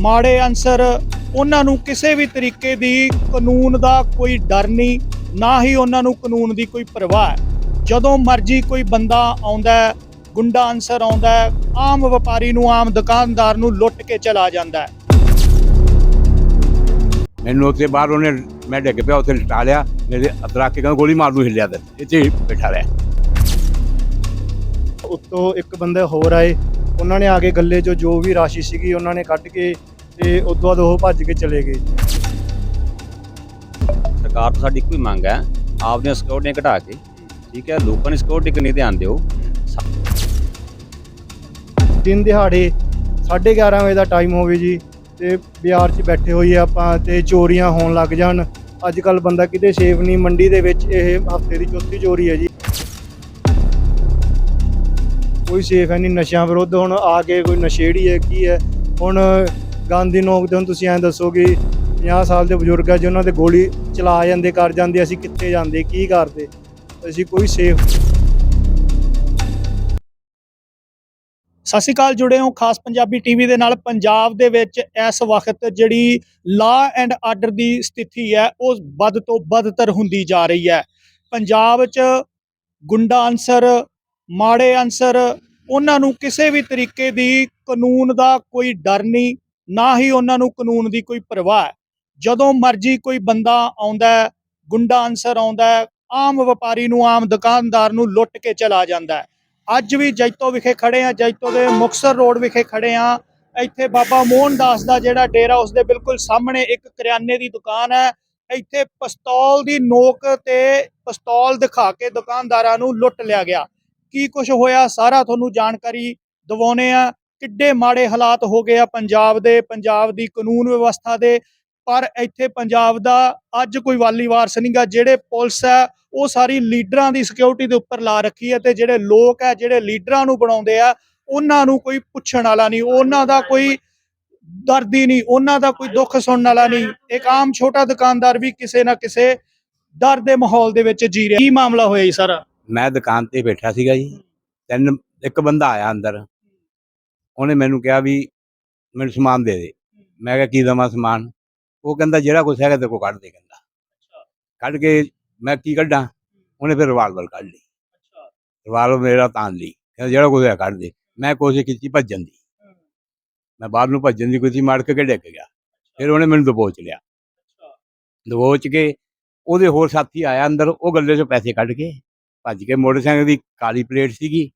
ਮਾੜੇ ਅਨਸਰ ਉਹਨਾਂ ਨੂੰ ਕਿਸੇ ਵੀ ਤਰੀਕੇ ਦੀ ਕਾਨੂੰਨ ਦਾ ਕੋਈ ਡਰ ਨਹੀਂ ਨਾ ਹੀ ਉਹਨਾਂ ਨੂੰ ਕਾਨੂੰਨ ਦੀ ਕੋਈ ਪਰਵਾਹ ਹੈ। ਜਦੋਂ ਮਰਜ਼ੀ ਕੋਈ ਬੰਦਾ ਆਉਂਦਾ ਹੈ ਗੁੰਡਾ ਅਨਸਰ ਆਉਂਦਾ ਹੈ ਆਮ ਵਪਾਰੀ ਨੂੰ ਆਮ ਦੁਕਾਨਦਾਰ ਨੂੰ ਲੁੱਟ ਕੇ ਚਲਾ ਜਾਂਦਾ ਹੈ। ਮੈਨੂੰ ਉੱਥੇ ਬਾਹਰ ਉਹਨੇ ਮੈਂ ਡਿੱਗ ਪਿਆ ਉੱਥੇ ਲਟਾ ਲਿਆ ਮੇਰੇ ਅਤਰਾ ਕੇ ਗੋਲੀ ਮਾਰ ਦੂੰ ਹਿੱਲਿਆ ਤੇ। ਇੱਥੇ ਹੀ ਬੈਠਾ ਰਿਹਾ। ਉੱਤੋਂ ਇੱਕ ਬੰਦੇ ਹੋਰ ਆਏ ਉਹਨਾਂ ਨੇ ਆ ਕੇ ਗੱਲੇ 'ਚੋਂ ਜੋ ਵੀ ਰਾਸ਼ੀ ਸੀਗੀ ਉਹਨਾਂ ਨੇ ਕੱਢ ਕੇ ਤੇ ਉਦੋਂ ਬਾਅਦ ਉਹ ਭੱਜ ਕੇ ਚਲੇ ਗਏ ਸਰਕਾਰ ਤੋਂ ਸਾਡੀ ਇੱਕੋ ਹੀ ਮੰਗ ਹੈ ਆਪਦੀਆਂ ਸਿਕਿਉਰਟੀਆਂ ਘਟਾ ਕੇ ਠੀਕ ਹੈ ਲੋਕਾਂ ਦੀ ਸਿਕਿਉਰਿਟੀ ਕਿੰਨੀ ਧਿਆਨ ਦਿਓ। ਦਿਨ ਦਿਹਾੜੇ 11:30 ਵਜੇ ਦਾ ਟਾਈਮ ਹੋਵੇ ਜੀ ਤੇ ਬਾਜ਼ਾਰ 'ਚ ਬੈਠੇ ਹੋਈਏ ਆਪਾਂ ਤੇ ਚੋਰੀਆਂ ਹੋਣ ਲੱਗ ਜਾਣ। ਅੱਜ ਕੱਲ ਬੰਦਾ ਕਿਤੇ ਸੇਫ ਨਹੀਂ ਮੰਡੀ ਦੇ ਵਿੱਚ ਇਹ ਹਫ਼ਤੇ ਦੀ ਚੌਥੀ ਚੋਰੀ ਹੈ ਜੀ। ਕੋਈ ਸੇਫ ਹੈ ਨਹੀਂ ਨਸ਼ਿਆਂ ਵਿਰੁੱਧ ਹੁਣ ਆ ਕੇ ਕੋਈ ਨਸ਼ੇੜੀ ਹੈ ਕੀ ਹੈ? ਹੁਣ ਗਾਂਧੀ ਨੋਕ ਦੇ ਹੁਣ ਤੁਸੀਂ ਐਂ ਦੱਸੋ ਕਿ 50 ਸਾਲ ਦੇ ਬਜ਼ੁਰਗ ਆ, ਜੇ ਉਹਨਾਂ ਦੇ ਗੋਲੀ ਚਲਾ ਜਾਂਦੇ, ਕਰ ਜਾਂਦੇ, ਅਸੀਂ ਕਿੱਥੇ ਜਾਂਦੇ, ਕੀ ਕਰਦੇ? ਅਸੀਂ ਕੋਈ ਸੇਫ ਸਤਿ ਸ਼੍ਰੀ ਅਕਾਲ, ਜੁੜੇ ਹੋ ਖਾਸ ਪੰਜਾਬੀ ਟੀਵੀ ਦੇ ਨਾਲ। ਪੰਜਾਬ ਦੇ ਵਿੱਚ ਇਸ ਵਕਤ ਜਿਹੜੀ ਲਾ ਐਂਡ ਆਰਡਰ ਦੀ ਸਥਿਤੀ ਹੈ, ਉਹ ਵੱਧ ਤੋਂ ਵੱਧਤਰ ਹੁੰਦੀ ਜਾ ਰਹੀ ਹੈ। ਪੰਜਾਬ 'ਚ ਗੁੰਡਾ ਅਨਸਰ, ਮਾੜੇ ਅਨਸਰ, ਉਹਨਾਂ ਨੂੰ ਕਿਸੇ ਵੀ ਤਰੀਕੇ ਦੀ ਕਾਨੂੰਨ ਦਾ ਕੋਈ ਡਰ ਨਹੀਂ ਨਾ ਹੀ ਉਹਨਾਂ ਨੂੰ ਕਾਨੂੰਨ ਦੀ ਕੋਈ ਪਰਵਾਹ ਜਦੋਂ ਮਰਜ਼ੀ ਕੋਈ ਬੰਦਾ ਆਉਂਦਾ ਗੁੰਡਾ ਅਨਸਰ ਆਉਂਦਾ ਆਮ ਵਪਾਰੀ ਨੂੰ, ਆਮ ਦੁਕਾਨਦਾਰ ਨੂੰ ਲੁੱਟ ਕੇ ਚਲਾ ਜਾਂਦਾ ਅੱਜ ਵੀ ਜੈਤੋ ਵਿਖੇ ਖੜੇ ਆ ਜੈਤੋ ਦੇ ਮੁਕਸਰ ਰੋਡ ਵਿਖੇ ਖੜੇ ਆ ਇੱਥੇ ਬਾਬਾ ਮੋਹਨ ਦਾਸ ਦਾ ਜਿਹੜਾ ਡੇਰਾ, ਉਸ ਦੇ ਬਿਲਕੁਲ ਸਾਹਮਣੇ ਇੱਕ ਕਰਿਆਨੇ ਦੀ ਦੁਕਾਨ ਹੈ। ਇੱਥੇ ਪਿਸਤੌਲ ਦੀ ਨੋਕ ਤੇ ਪਿਸਤੌਲ ਦਿਖਾ ਕੇ ਦੁਕਾਨਦਾਰਾਂ ਨੂੰ ਲੁੱਟ ਲਿਆ ਗਿਆ। ਕੀ ਕੁਝ ਹੋਇਆ, ਸਾਰਾ ਤੁਹਾਨੂੰ ਜਾਣਕਾਰੀ ਦਿਵਾਉਨੇ ਆ ਕਿੱਡੇ ਮਾੜੇ ਹਾਲਾਤ ਹੋ ਗਏ ਆ ਪੰਜਾਬ ਦੇ, ਪੰਜਾਬ ਦੀ ਕਾਨੂੰਨ ਵਿਵਸਥਾ ਦੇ, ਪਰ ਇੱਥੇ ਪੰਜਾਬ ਦਾ ਅੱਜ ਕੋਈ ਵਾਲੀ ਵਾਰਸ ਨਹੀਂਗਾ ਜਿਹੜੇ ਪੁਲਿਸ ਹੈ ਉਹ ਸਾਰੀ ਲੀਡਰਾਂ ਦੀ ਸਿਕਿਉਰਿਟੀ ਦੇ ਉੱਪਰ ਲਾ ਰੱਖੀ ਹੈ ਤੇ ਜਿਹੜੇ ਲੋਕ ਹੈ ਜਿਹੜੇ ਲੀਡਰਾਂ ਨੂੰ ਬਣਾਉਂਦੇ ਆ, ਉਹਨਾਂ ਨੂੰ ਕੋਈ ਪੁੱਛਣ ਵਾਲਾ ਨਹੀਂ, ਉਹਨਾਂ ਦਾ ਕੋਈ ਦਰਦੀ ਨਹੀਂ, ਉਹਨਾਂ ਦਾ ਕੋਈ ਦੁੱਖ ਸੁਣਨ ਵਾਲਾ ਨਹੀਂ। ਇੱਕ ਆਮ ਛੋਟਾ ਦੁਕਾਨਦਾਰ ਵੀ ਕਿਸੇ ਨਾ ਕਿਸੇ ਡਰ ਦੇ ਮਾਹੌਲ ਦੇ ਵਿੱਚ ਜੀ ਰਿਹਾ। ਕੀ ਮਾਮਲਾ ਹੋਇਆ ਜੀ ਸਾਰਾ? ਮੈਂ ਦੁਕਾਨ ਤੇ ਬੈਠਾ ਸੀਗਾ ਜੀ। ਤਿੰਨ, ਇੱਕ ਬੰਦਾ ਆਇਆ ਅੰਦਰ। ਉਹਨੇ ਮੈਨੂੰ ਕਿਹਾ ਵੀ ਮੈਨੂੰ ਸਮਾਨ ਦੇ ਦੇ। ਮੈਂ ਕਿਹਾ ਕੀ ਦਵਾਂ ਸਮਾਨ? ਉਹ ਕਹਿੰਦਾ ਜਿਹੜਾ ਕੁਛ ਹੈਗਾ ਤੇ ਕੋ ਕੱਢ ਦੇ ਕਹਿੰਦਾ। ਕੱਢ ਕੇ ਮੈਂ ਕੀ ਕੱਢਾਂ? ਉਹਨੇ ਫਿਰ ਰਿਵਾਲਵਰ ਕੱਢ ਲਈ। ਰਿਵਾਲਵਰ ਮੇਰਾ ਤਾਨ ਲਈ। ਕਹਿੰਦਾ ਜਿਹੜਾ ਕੁਛ ਹੈ ਕੱਢ ਦੇ। ਮੈਂ ਕੋਸ਼ਿਸ਼ ਕੀਤੀ ਭੱਜਣ ਦੀ। ਮੈਂ ਬਾਹਰ ਨੂੰ ਭੱਜਣ ਦੀ ਕੋਸ਼ਿਸ਼ ਮਾਰ ਕੇ ਡਿੱਗ ਗਿਆ। ਫਿਰ ਉਹਨੇ ਮੈਨੂੰ ਦਬੋਚ ਲਿਆ। ਦਬੋਚ ਕੇ ਉਹਦੇ ਹੋਰ ਸਾਥੀ ਆਇਆ ਅੰਦਰ ਉਹ ਗੱਲੇ 'ਚੋਂ ਪੈਸੇ ਕੱਢ ਕੇ ਭੱਜ ਕੇ ਮੋਟਰਸਾਈਕਲ ਦੀ ਕਾਲੀ ਪਲੇਟ ਸੀਗੀ।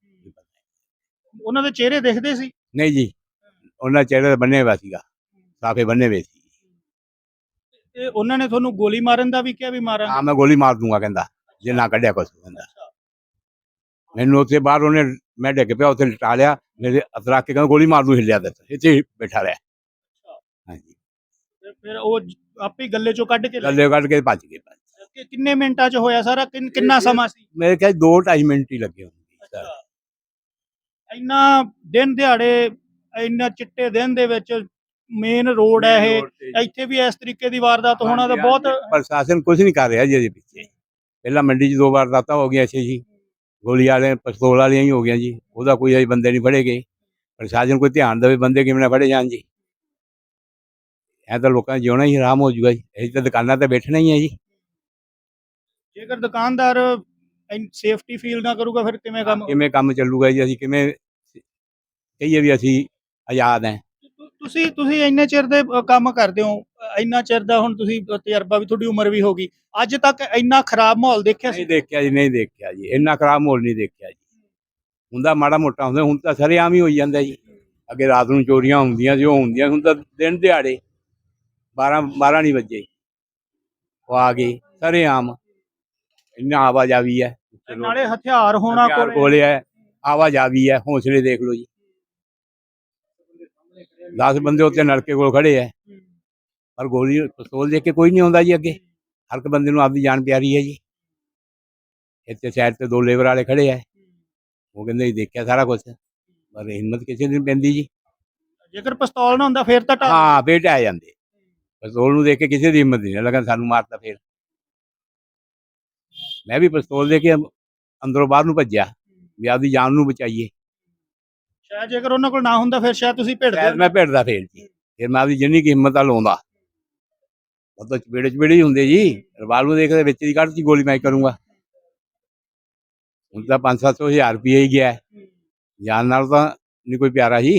ਉਹਨਾਂ ਦੇ ਚਿਹਰੇ ਦਿਖਦੇ ਸੀ? ਨਹੀਂ ਜੀ ਉਹਨਾਂ ਚਿਹਰੇ ਬੰਨੇ ਹੋਇਆ ਸੀਗਾ ਸਾਫੇ ਬੰਨੇ ਹੋਏ ਸੀ। ਤੇ ਉਹਨਾਂ ਨੇ ਤੁਹਾਨੂੰ ਗੋਲੀ ਮਾਰਨ ਦਾ ਵੀ ਕਿਹਾ ਵੀ ਮਾਰਾਂ? ਹਾਂ ਮੈਂ ਗੋਲੀ ਮਾਰ ਦੂੰਗਾ ਕਹਿੰਦਾ ਜੇ ਨਾ ਕੱਢਿਆ ਕੁਛ ਕਹਿੰਦਾ। ਮੈਨੂੰ ਉੱਥੇ ਬਾਹਰ ਉਹਨੇ ਮੈਂ ਡਿੱਗ ਪਿਆ ਉੱਥੇ ਲਟਾ ਲਿਆ ਮੇਰੇ ਅਤਰਾ ਕੇ ਕਹਿੰਦਾ ਗੋਲੀ ਮਾਰ ਦੂੰ ਹਿੱਲਿਆ ਤੇ ਇੱਥੇ ਹੀ ਬੈਠਾ ਰਿਹਾ। ਹਾਂਜੀ। ਤੇ ਫਿਰ ਉਹ ਜ- ਆਪੇ ਹੀ ਗੱਲੇ ਚੋਂ ਕੱਢ ਕੇ ਲੈ ਗੱਲੇ ਕੱਢ ਕੇ ਭੱਜ ਗਏ ਕਿ- ਕਿੰਨੇ ਮਿੰਟਾਂ 'ਚ ਹੋਇਆ ਸਾਰਾ? ਕਿੰਨ- ਕਿੰਨਾ ਸਮਾਂ ਸੀ? ਮੇਰੇ ਖਿਆਲ 2 2.5 ਮਿੰਟ ਹੀ ਲੱਗੇ ਹੋਣਗੇ ਸਰ। ਇੰਨਾ ਦਿਨ ਦਿਹਾੜੇ ਇੰਨਾ ਚਿੱਟੇ ਦਿਨ ਦੇ ਵਿੱਚ ਮੇਨ ਰੋਡ ਹੈ ਇਹ। ਇੱਥੇ ਵੀ ਇਸ ਤਰੀਕੇ ਦੀ ਵਾਰਦਾਤ ਹੋਣਾ ਤਾਂ ਬਹੁਤ ਪ੍ਰਸ਼ਾਸਨ ਕੁਝ ਨਹੀਂ ਕਰ ਰਿਹਾ ਜੀ ਇਹਦੇ ਪਿੱਛੇ। ਪਹਿਲਾਂ ਮੰਡੀ 'ਚ ਦੋ ਵਾਰ ਦਾਤਾ ਹੋ ਗਿਆ ਅੱਛੇ ਜੀ। ਗੋਲੀ ਵਾਲੇ ਪਿਸਤੌਲ ਵਾਲੀਆਂ ਹੀ ਹੋ ਗਈਆਂ ਜੀ। ਉਹਦਾ ਕੋਈ ਅਜੇ ਬੰਦੇ ਨਹੀਂ ਫੜੇ ਗਏ। ਪ੍ਰਸ਼ਾਸਨ ਕੋਈ ਧਿਆਨ ਦੇਵੇ ਬੰਦੇ ਕਿਵੇਂ ਨਾ ਫੜੇ ਜਾਣ ਜੀ। ਐ ਤਾਂ ਲੋਕਾਂ ਦਾ ਜਿਉਣਾ ਹੀ ਹਰਾਮ ਹੋ ਜੂਗਾ ਜੀ। ਅਸੀਂ ਤਾਂ ਦੁਕਾਨਾਂ ਤੇ ਬੈਠਣਾ ਹੀ ਹੈ ਜੀ। ਜੇਕਰ ਦੁਕਾਨਦਾਰ ਸੇਫਟੀ ਫੀਲ ਨਾ ਕਰੂਗਾ ਫਿਰ ਕਿਵੇਂ ਕੰਮ ਕਿਵੇਂ ਕੰਮ ਚੱਲੂਗਾ ਜੀ? ਅਸੀਂ ਕਿਵੇਂ ਕਹੀਏ ਵੀ ਅਸੀਂ ਆਜ਼ਾਦ ਹਾਂ। ਤੁਸੀਂ ਤੁਸੀਂ ਇੰਨੇ ਚਿਰ ਦੇ ਅ, ਕੰਮ ਕਰਦੇ ਹੋ। ਅ, ਇੰਨਾ ਚਿਰ ਦਾ ਹੁਣ ਤੁਸੀਂ ਅ, ਤਜਰਬਾ ਵੀ ਤੁਹਾਡੀ ਉਮਰ ਵੀ ਹੋ ਗਈ। ਅੱਜ ਤੱਕ ਇੰਨਾ ਖਰਾਬ ਮਾਹੌਲ ਦੇਖਿਆ ਸੀ? ਨਹੀਂ ਦੇਖਿਆ ਜੀ ਨਹੀਂ ਦੇਖਿਆ ਜੀ। ਇੰਨਾ ਖਰਾਬ ਮਾਹੌਲ ਨਹੀਂ ਦੇਖਿਆ ਜੀ। ਹੁੰਦਾ ਮਾੜਾ ਮੋਟਾ ਹੁੰਦਾ ਹੁਣ ਤਾਂ ਸਰੇਆਮ ਹੀ ਹੋਈ ਜਾਂਦਾ ਜੀ। ਅੱਗੇ ਰਾਤ ਨੂੰ ਚੋਰੀਆਂ ਹੁੰਦੀਆਂ ਸੀ ਉਹ ਹੁੰਦੀਆਂ ਹੁਣ ਤਾਂ ਦਿਨ ਦਿਹਾੜੇ 12 12 ਨਹੀਂ ਵਜੇ। ਉਹ ਆ ਗਏ ਸਰੇਆਮ। ਇੰਨਾ ਆਵਾਜਾਵੀ ਹੈ। ਨਾਲੇ ਹਥਿਆਰ ਹੋਣਾ ਹਥਿਆਰ ਕੋਲੇ ਕੋਲੇ ਹੈ ਆਵਾਜਾਵੀ ਹੈ ਹੌਸਲੇ ਦੇਖ ਲਓ ਜੀ। 10 ਬੰਦੇ ਉੱਤੇ ਨਲਕੇ ਕੋਲ ਖੜੇ ਹੈ। ਪਰ ਗੋਲੀ ਪਿਸਤੌਲ ਦੇਖ ਕੇ ਕੋਈ ਨਹੀਂ ਆਉਂਦਾ ਜੀ ਅੱਗੇ। ਹਰ ਇੱਕ ਬੰਦੇ ਨੂੰ ਆਪਦੀ ਜਾਨ ਪਿਆਰੀ ਹੈ ਜੀ। ਇੱਥੇ ਸਾਈਡ ਤੇ ਦੋ ਲੇਬਰ ਵਾਲੇ ਖੜੇ ਹੈ। ਉਹ ਕਹਿੰਦੇ ਜੀ ਦੇਖਿਆ ਸਾਰਾ ਕੁਝ ਪਰ ਹਿੰਮਤ ਕਿਸੇ ਦੀ ਪੈਂਦੀ ਜੀ। ਜੇਕਰ ਪਿਸਤੌਲ ਨਾ ਹੁੰਦਾ ਫਿਰ ਤਾਂ ਢਾਲ ਹਾਂ ਬੇਟੇ ਆ ਜਾਂਦੇ। ਪਿਸਤੌਲ ਨੂੰ ਦੇਖ ਕੇ ਕਿਸੇ ਦੀ ਹਿੰਮਤ ਨਹੀਂ ਲੱਗਾ ਸਾਨੂੰ ਮਾਰਤਾ ਫੇਰ। ਮੈਂ ਵੀ ਪਿਸਤੌਲ ਦੇ ਕੇ ਅੰਦਰੋਂ ਬਾਹਰ ਨੂੰ ਭੱਜਿਆ। ਵੀ ਆਪਦੀ ਜਾਨ ਨੂੰ ਬਚਾਈਏ। ਸ਼ਾਇਦ ਜੇਕਰ ਉਹਨਾਂ ਕੋਲ ਨਾ ਹੁੰਦਾ ਫਿਰ ਸ਼ਾਇਦ ਤੁਸੀਂ ਭਿੜਦੇ ਸ਼ਾਇਦ ਮੈਂ ਭਿੜਦਾ ਫੇਰ ਜੀ। ਫਿਰ ਮੈਂ ਆਪਦੀ ਜਿੰਨੀ ਕੀ ਹਿੰਮਤ ਆ ਲਾਉਂਦਾ। ਉਹ ਤਾਂ ਚਪੇੜੇ ਚਪੇੜੇ ਹੀ ਹੁੰਦੇ ਜੀ। ਰਿਵਾਲਵਰ ਦੇਖਦੇ ਵਿੱਚ ਦੀ ਕੱਢ ਚ ਗੋਲੀ ਮੈਂ ਕਰੂੰਗਾ। ਹੁਣ ਤਾਂ 5-7 ਹਜ਼ਾਰ ਰੁਪਏ ਹੀ ਗਿਆ। ਹੈ। ਜਾਨ ਨਾਲ ਤਾਂ ਨਹੀਂ ਕੋਈ ਪਿਆਰਾ ਜੀ।